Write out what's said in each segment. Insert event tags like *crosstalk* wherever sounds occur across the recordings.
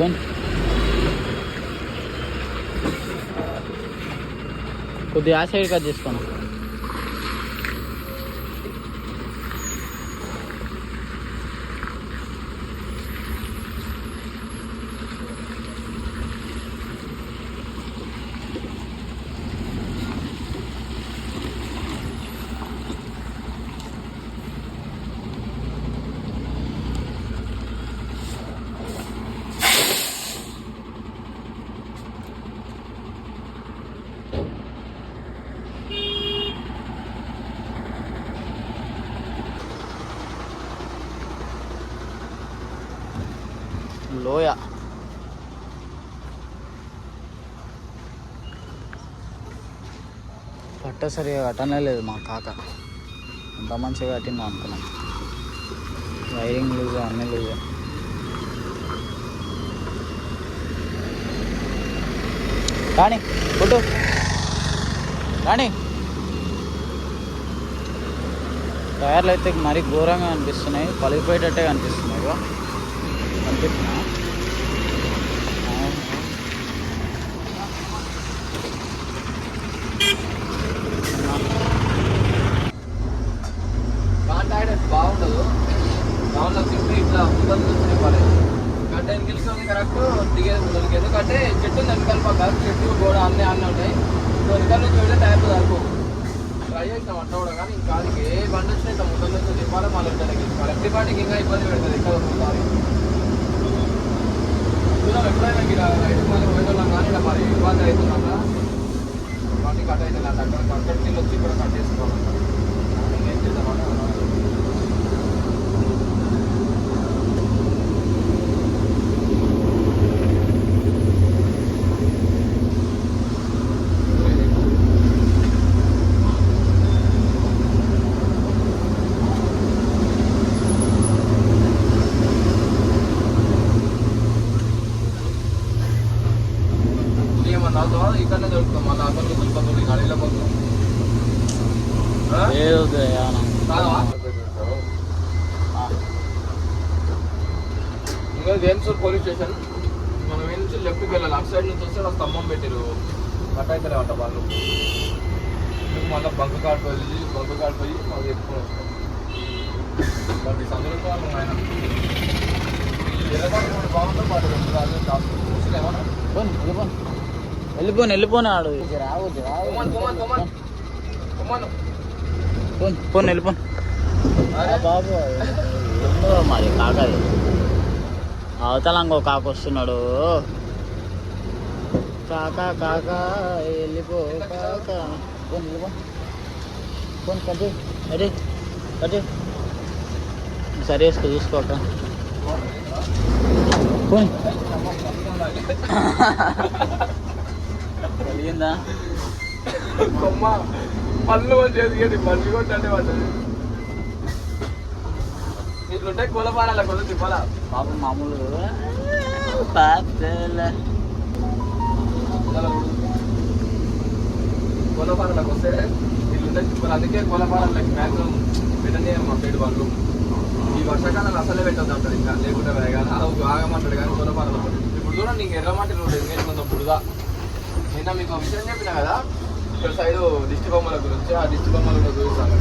పట్టుకొని కొద్దిగా ఆ సైడ్ కట్ చేసుకోండి లోయ. పట్ట సరిగా కట్టనే లేదు మా కాక. అంత మంచిగా కట్టిందో అనుకున్నాం. వైరింగ్ లూజ్ అన్నీ లూజ్ కానీ ఫోటో. కానీ టైర్లు అయితే మరీ ఘోరంగా అనిపిస్తున్నాయి పలిగిపోయేటట్టే కనిపిస్తున్నాయి. ఇగో. కనిపిస్తున్నా దాంట్లో తిప్పి ఇట్లా ముందర నుంచి పడేది గడ్డ గెలుస్తుంది కరెక్ట్ దిగేది ముందరికి. ఎందుకంటే చెట్టు వెనకాల పక్క చెట్టు గోడ అన్నీ అన్నీ ఉంటాయి. వెనకాల నుంచి వెళ్తే టైర్ సరిపో ట్రై చేసినాం అంట కూడా కానీ ఇంకా అది ఏ బండి వచ్చినా ఇట్లా ముందర నుంచి తిప్పాలి మళ్ళీ రిటర్న్ ఎక్కించుకోవాలి. ఎప్పటి పాటికి ఇంకా ఇబ్బంది పెడుతుంది ఇక్కడ ఒకసారి చూద్దాం ఎప్పుడైనా ఇలా రైతు మళ్ళీ పోయేటోళ్ళం కానీ ఇలా మరి ఇబ్బంది అవుతుందంట. బండి కట్ అయితే అక్కడ కట్ వచ్చి ఇక్కడ కట్ చేసుకోవాలంట ఏం చేద్దామని ఏమన్నా అవుతావా ఇక్కడనే దొరుకుతాం మళ్ళీ అక్కడ దొరుకుతుంది గాడిలో పోతాం ఏదో ఏమన్నా కాదవా ఇంకా జేమ్సూర్ పోలీస్ స్టేషన్ మనం ఏ నుంచి లెఫ్ట్కి వెళ్ళాలి అటు సైడ్ నుంచి వస్తే ఒక స్తంభం పెట్టారు కట్ అవుతారే అంట వాళ్ళు మీకు మళ్ళీ బంక్ కార్డ్ పోయి బంక్ పోయి వస్తాం. ఆయన. కూడా రాజు చూసినా పోను వెళ్ళిపోను వెళ్ళిపోను ఆడు. పోను పోను వెళ్ళిపోను అరే బాబు మరి కాకది. అవతల ఇంకో కాక వస్తున్నాడు. కాక కాక వెళ్ళిపో కాక పోను వెళ్ళిపో పోను కట్టి అరే కట్టి సరే వేసుకో చూసుకోక పోను కలిగిందా? కొమ్మ పళ్ళు చేసి మంచి కొట్టండి వాళ్ళు ఇట్లుంటే కూలపారాల కొంచెం తిప్పాలా? బాబు మామూలు. పాతల కూలపారాలకు వస్తే వీళ్ళు తిప్పాలి అందుకే కూలపారాలకు మ్యాక్సిమం పెట్టనే మా పేరు వాళ్ళు ఈ వర్షాకాలంలో అసలే పెట్టద్దు అంటాడు ఇంకా లేకుంటే వేగాలి ఆగమంటాడు కానీ కూలపారాలు ఇప్పుడు చూడండి నీకు ఎర్రమంటే నువ్వు ఎంగేజ్మెంట్ బుడదా నిన్న మీకు విషయం చెప్పిన కదా ఇక్కడ సైడ్ దిష్టి బొమ్మల గురించి ఆ దిష్టి బొమ్మలు కూడా చూపిస్తాను.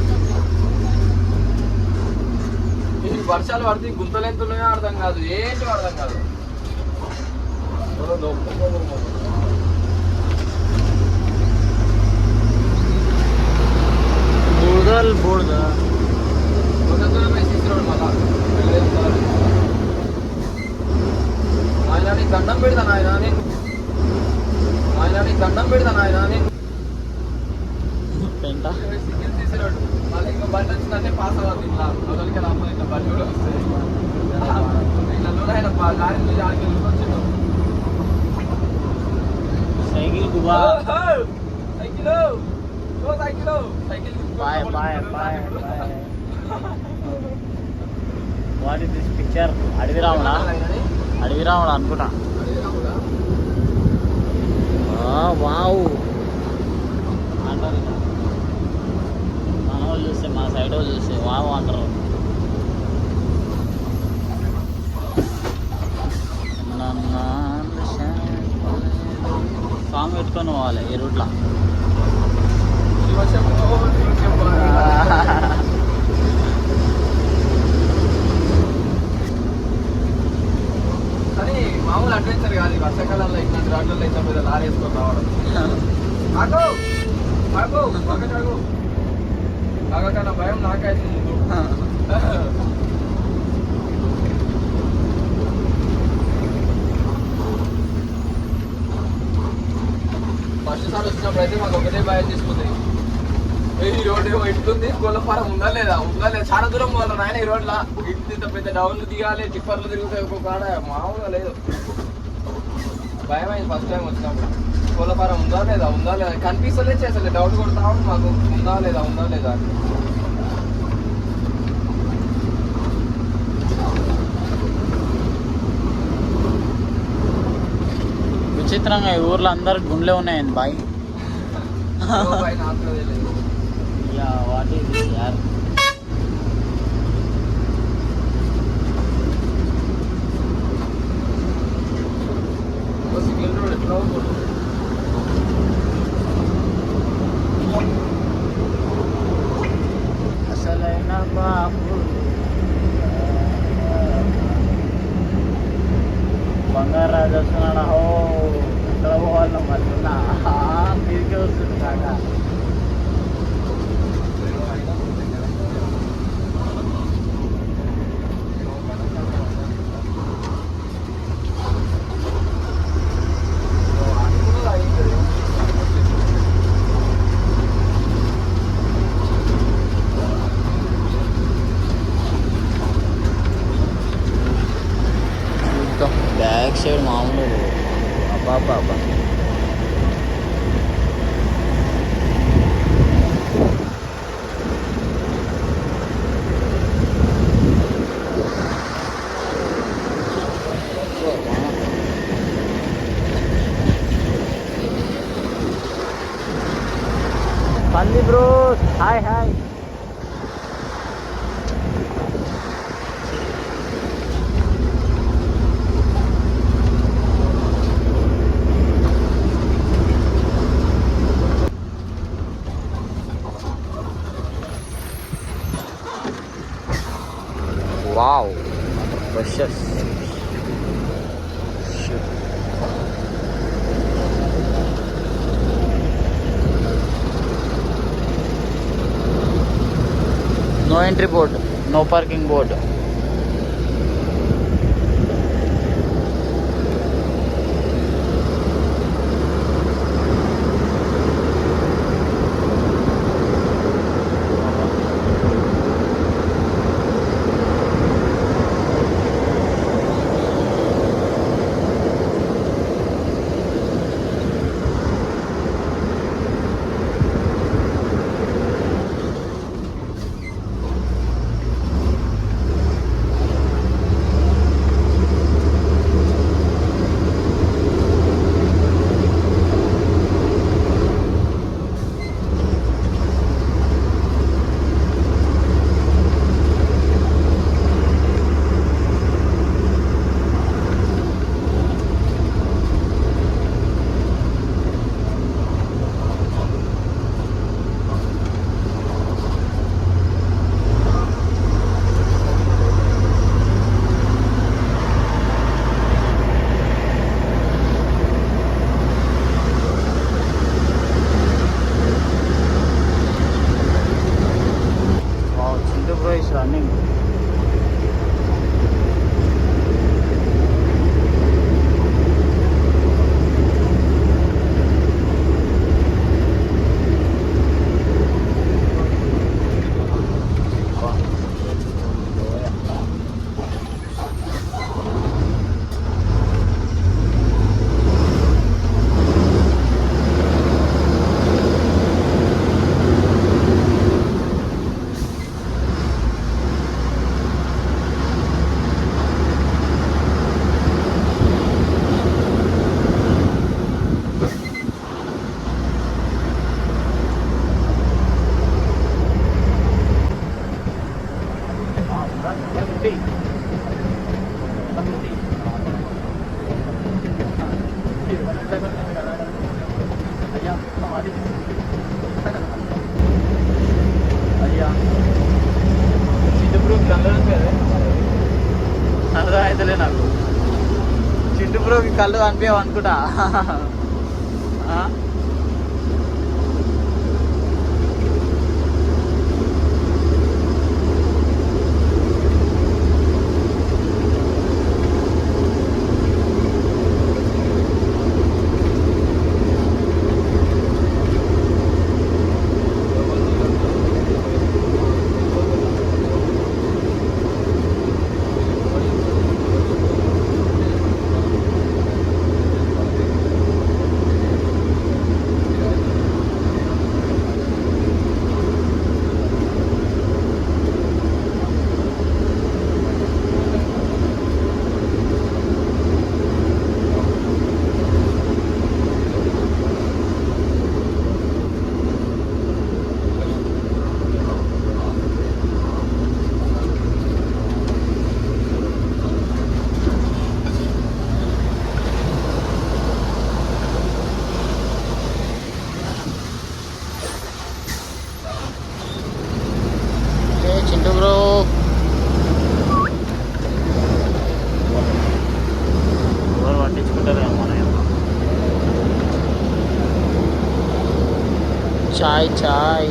ఈ వర్షాలు పడితే గుంతలు ఎంత ఉన్నాయో అర్థం కాదు ఏంటి అర్థం కాదు. బూడల్ బూడద గుంతలు పోయి తీసుకురాడు మళ్ళా ఆయన నీకు దండం పెడతాను ఆయన నేను ఆయన నీకు దండం పెడతాను ఆయన నేను పెంట సిగ్నల్ తీసిరాడు మళ్ళీ ఇంకా బండి వచ్చిందంటే పాస్ అవ్వదు ఇట్లా మొదలకి రాకపోతే ఇట్లా బండి కూడా వస్తాయి ఇట్లా లోన ఆయన లారీ నుంచి ఆగి వచ్చిండు సైకిల్ గుబా cycle oh cycle cycle boy boy boy boy. What is this picture? అడవి రావడా అడవి రావడా అనుకుంటా. వావ్. అంటారు. మన వాళ్ళు చూస్తే మా సైడ్ వాళ్ళు చూస్తే వావ్ అంటారు. సాంగ్ పెట్టుకొని పోవాలి ఈ రూట్లో. కానీ మామూలు అడ్వెంచర్ కాదు. ఈ వర్షాకాలంలో ఇట్లాంటి రోడ్లలో ఇట్లా మీద లారీ రావడం. ఆగో! ఆగో! పక్కన ఆగో! భయం నాకైతే ముందు. ఫస్ట్ సార్ వచ్చినప్పుడు అయితే మాకు ఒకటే భయం తీసుకుంది. ఈ రోడ్ ఏమో ఇట్లుంది? గొల్లపారం ఉందా లేదా? ఉందా లేదా? చాలా దూరం పోవాలి నాయన ఈ రోడ్ల ఇంత పెద్ద డౌన్లు దిగాలి టిప్పర్లు తిరుగుతాయి ఒక్కొక్క కాడ. మామూలుగా లేదు. భయం అయింది ఫస్ట్ టైం వచ్చినప్పుడు కోళ్ళపారం ఉందా లేదా? ఉందా లేదా? కనిపిస్తలే చేసలే డౌట్ కొడతా మాకు. ఉందా లేదా? ఉందా లేదా. విచిత్రంగా ఈ ఊర్లో అందరు గుండెలే ఉన్నాయండి బాయ్. నాకు తెలియదు. యా వాట్ ఈస్ యార్ ఓ సింగిల్ రోడ్ ఎట్లా ఉంది? అసలైన బాబు బంగారాజు వస్తున్నాడు హో ఎక్కడ పోవాలి మళ్ళీ మీదికే వస్తుంది కాక wow precious Shit. no entry board no parking board కనిపించవు అనుకుంటా. চাই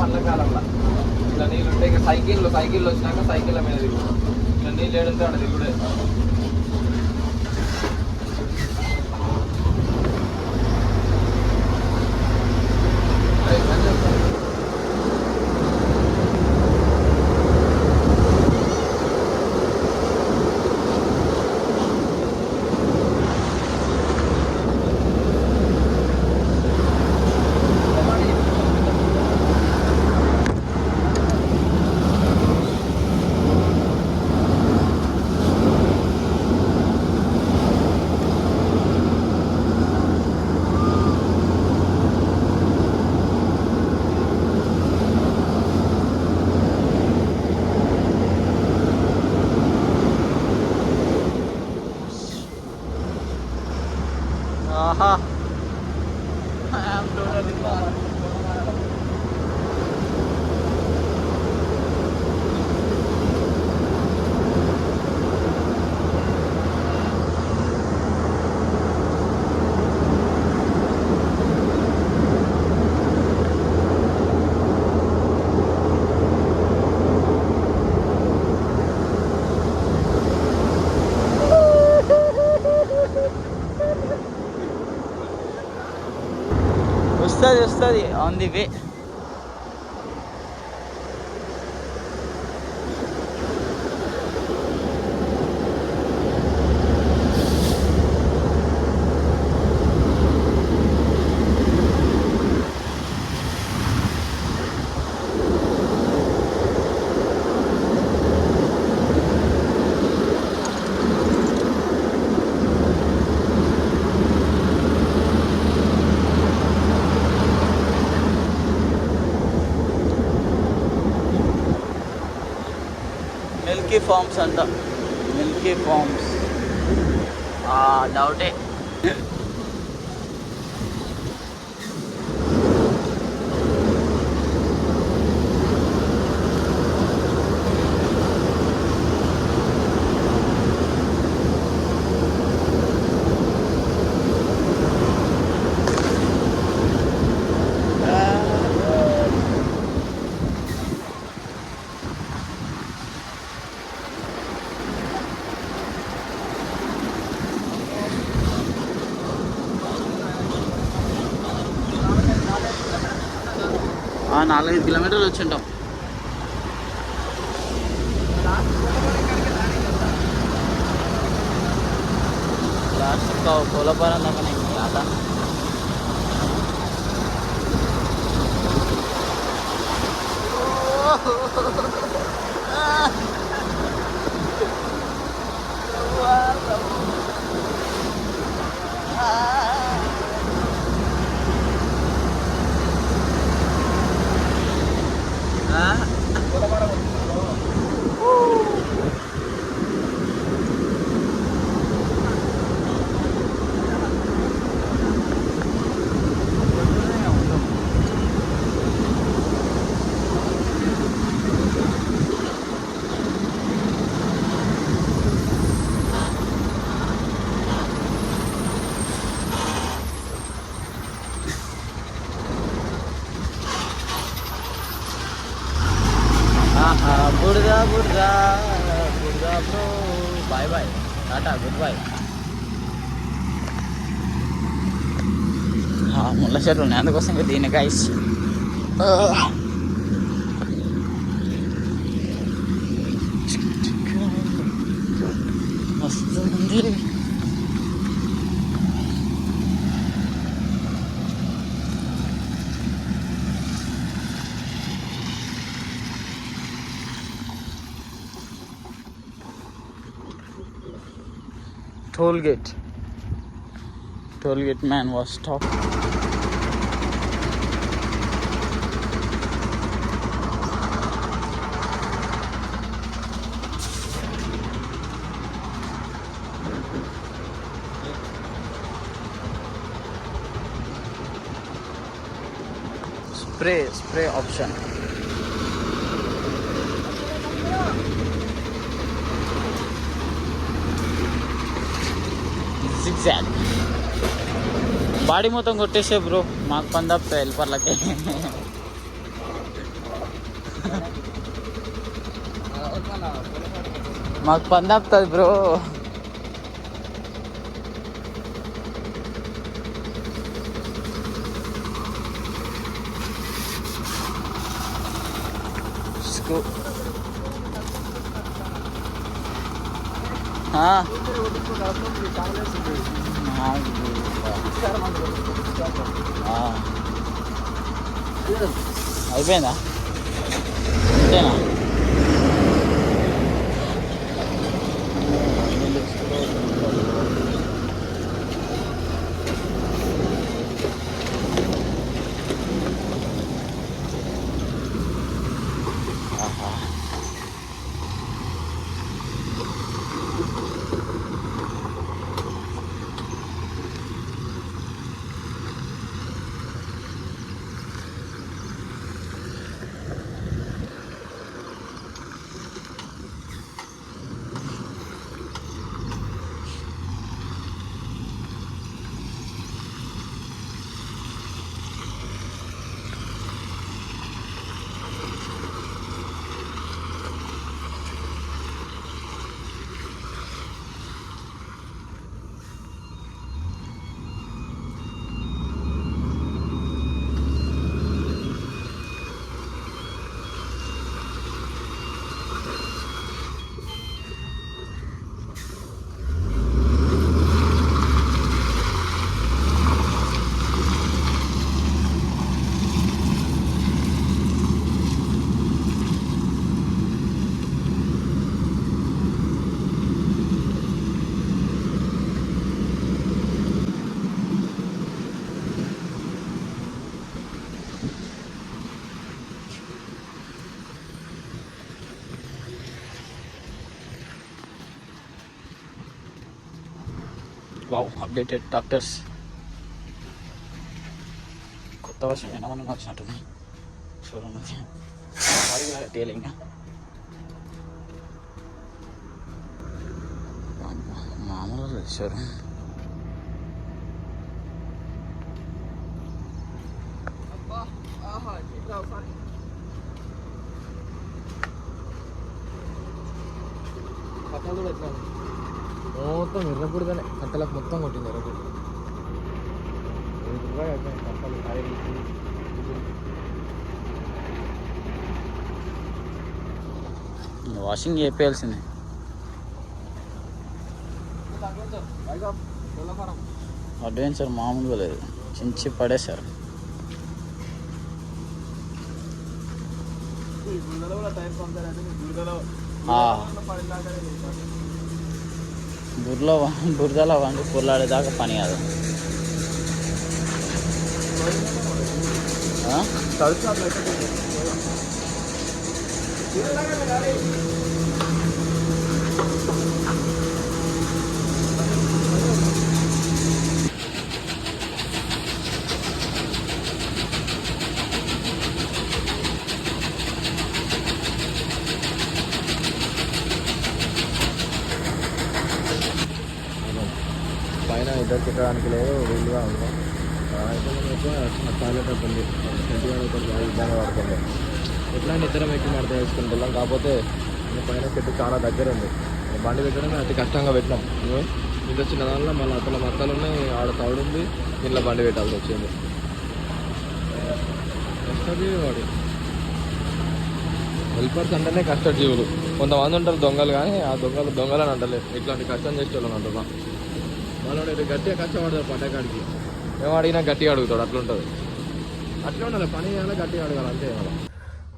పండ్ల కాలంలో ఇలా నీళ్ళు ఉంటాయి ఇక సైకిళ్ళు సైకిళ్ళు వచ్చినాక సైకిళ్ళ మీద దిగుడు ఇట్లా నీళ్ళు ఏడుంటే అక్కడ దిగుడే వస్తుంది వస్తుంది. On the way milky farms అంట. మిల్కీ ఫార్మ్స్ డౌటే ఆ, నాలుగైదు కిలోమీటర్లు వచ్చింటాం. Last Kolaparam bye bye tata goodbye ముళ్ళ చెట్లు ఉన్నాయి అందుకోసం ఇంకా దీన్ని గైస్ వస్తుంది toll gate toll gate man was stopped spray spray option zigzag body మొత్తం కొట్టేసే బ్రో మాకు పని తప్పితే హెల్పర్లకి. మాకు పని తప్పుతుంది బ్రో అయిపోయిందా అంతేనా Wow updated doctors కొత్త వర్షం ఏమన్నా వచ్చినట్టుంది చూడండి. టేలింగ్ మామూలు సార్ అబ్బా ఆహా ఇట్లా ఒకసారి కథలు కూడా ఎట్లా ఉన్నాయి? మొత్తం ఎర్రగుడిగానే కట్టలకు మొత్తం కొట్టింది ఎర్రగుడి ఎర్రగా అయిపోయింది కట్టలు టైర్లు వాషింగ్ చేయాల్సిందే అడ్వెంచర్ మామూలుగా లేదు. చించి పడేశారు. ఆ. బుర్రలో బురదలో వండి పొర్లాడేదాకా పని కాదు. ఆ? పైన ఇద్దరు తిట్టడానికి లేదు వీలుగా ఉంది అయితే టాయిలెట్ అవుతుంది కొంచెం బాగా ఇబ్బంది పడుతుంది ఎట్లా ఇద్దరం ఎక్కి మాట వేసుకుంటున్నాం కాకపోతే పైన చెట్టు చాలా దగ్గర ఉంది. బండి పెట్టడం అతి కష్టంగా పెట్టినాం. ఇదిగో ఇంత చిన్న దానిలో మళ్ళీ అక్కడ మొత్తాలు ఉన్నాయి ఆడ తౌడు ఉంది. ఇంట్లో బండి పెట్టాల్సి వచ్చింది. కష్టజీవి వాడు హెల్పర్స్ అంటేనే కష్టజీవులు. కొంతమంది ఉంటారు దొంగలు కానీ ఆ దొంగలు దొంగలని అంటలేదు ఇట్లాంటి కష్టం చేసేవాళ్ళు అంటున్నా. మనోడు గట్టిగా కష్టపడతాడు పట్టకాడికి. మేము అడిగినా గట్టిగా అడుగుతాడు అట్లుంటుంది. అట్లా ఉండాలి పని చేయాలి గట్టిగా అడగాలి అంతే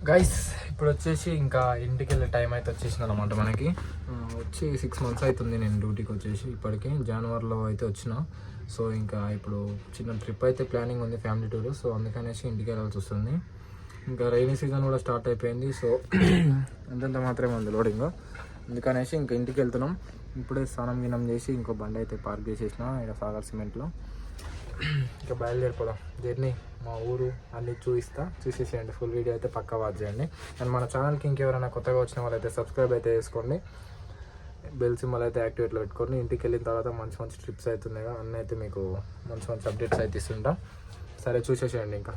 గైస్ ఇప్పుడు వచ్చేసి ఇంకా ఇంటికి వెళ్ళే టైం అయితే వచ్చేసింది అనమాట మనకి వచ్చి సిక్స్ మంత్స్ అవుతుంది నేను డ్యూటీకి వచ్చేసి ఇప్పటికి జనవరిలో అయితే వచ్చిన. సో ఇంకా ఇప్పుడు చిన్న ట్రిప్ అయితే ప్లానింగ్ ఉంది ఫ్యామిలీ టూర్ సో అందుకనేసి ఇంటికి వెళ్ళాల్సి వస్తుంది. ఇంకా రైనీ సీజన్ కూడా స్టార్ట్ అయిపోయింది సో *clears throat* అంతంత మాత్రమే ఉంది లోడింగ్ అందుకనేసి ఇంకా ఇంటికి వెళ్తున్నాం. ఇప్పుడే స్నానం గినం చేసి ఇంకో బండి అయితే పార్క్ చేసేసిన ఇక్కడ సాగర్ సిమెంట్లో ఇంకా బయలుదేరిపోదాం. జర్నీ మా ఊరు అన్ని చూపిస్తా. చూసేసేయండి. ఫుల్ వీడియో అయితే పక్కా వాచ్ చేయండి. అండ్ మన ఛానల్కి ఇంకెవరైనా కొత్తగా వచ్చిన వాళ్ళైతే సబ్స్క్రైబ్ అయితే చేసుకోండి. బెల్ సింబల్ అయితే యాక్టివేట్లో పెట్టుకోండి. ఇంటికి వెళ్ళిన తర్వాత మంచి మంచి ట్రిప్స్ అవుతున్నాయి అన్నీ అయితే మీకు మంచి మంచి అప్డేట్స్ అయితే ఇస్తుంటా. సరే చూసేసేయండి ఇంకా.